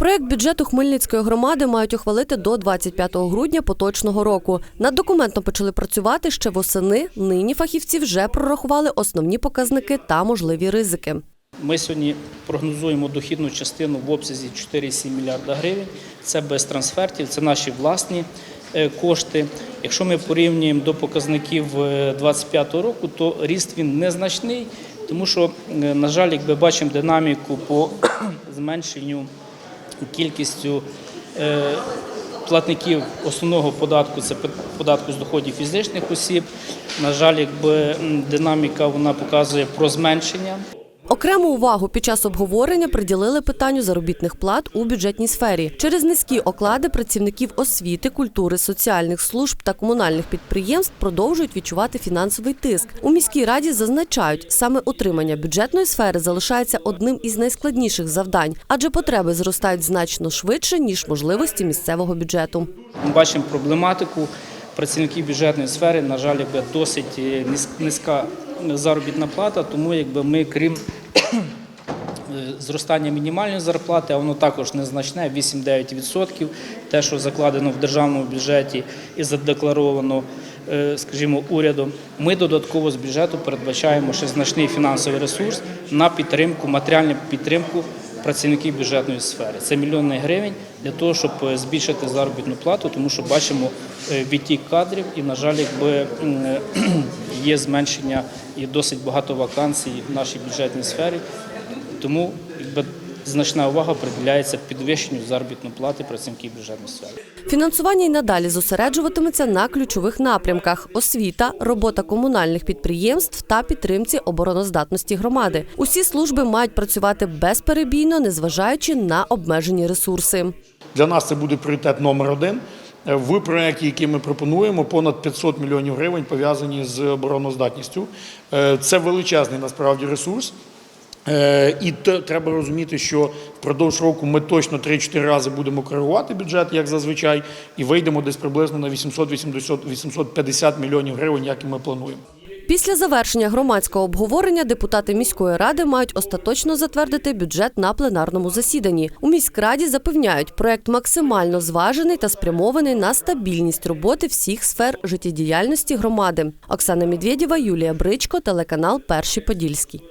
Проект бюджету Хмельницької громади мають ухвалити до 25 грудня поточного року. Над документом почали працювати ще восени. Нині фахівці вже прорахували основні показники та можливі ризики. Ми сьогодні прогнозуємо дохідну частину в обсязі 4,7 мільярда гривень. Це без трансфертів, це наші власні е, кошти. Якщо ми порівнюємо до показників 2025 року, то ріст він незначний, тому що, е, на жаль, якби бачимо динаміку по зменшенню кількістю е, платників основного податку це податку з доходів фізичних осіб. На жаль, якби динаміка вона показує про зменшення. Окрему увагу під час обговорення приділили питанню заробітних плат у бюджетній сфері. Через низькі оклади працівників освіти, культури, соціальних служб та комунальних підприємств продовжують відчувати фінансовий тиск. У міській раді зазначають, саме утримання бюджетної сфери залишається одним із найскладніших завдань, адже потреби зростають значно швидше ніж можливості місцевого бюджету. Ми бачимо проблематику працівників бюджетної сфери. На жаль, якби досить е, низька заробітна плата, тому якби ми, крім зростання мінімальної зарплати, а воно також незначне 8-9%, те, що закладено в державному бюджеті і задекларовано, е, скажімо, урядом. Ми додатково з бюджету передбачаємо ще значний фінансовий ресурс на підтримку, матеріальну підтримку працівників бюджетної сфери. Це мільйони гривень для того, щоб е, збільшити заробітну плату, тому що бачимо е, відтік кадрів і, на жаль, якби е, є зменшення і досить багато вакансій в нашій бюджетній сфері. Тому якби значна увага приділяється підвищенню заробітної плати працівників бюджетної сфери. Фінансування й надалі зосереджуватиметься на ключових напрямках: освіта, робота комунальних підприємств та підтримці обороноздатності громади. Усі служби мають працювати безперебійно, незважаючи на обмежені ресурси. Для нас це буде пріоритет номер один. В проєкті, який ми пропонуємо, понад 500 мільйонів гривень пов'язані з обороноздатністю. Е, Це величезний насправді ресурс. Е, І треба розуміти, що впродовж року ми точно 3-4 рази будемо коригувати бюджет, як зазвичай, і вийдемо десь приблизно на 880-850 мільйонів гривень, як і ми плануємо. Після завершення громадського обговорення депутати міської ради мають остаточно затвердити бюджет на пленарному засіданні. У міськраді запевняють, проект максимально зважений та спрямований на стабільність роботи всіх сфер життєдіяльності громади. Оксана Медведєва, Юлія Бричко, телеканал Перший Подільський.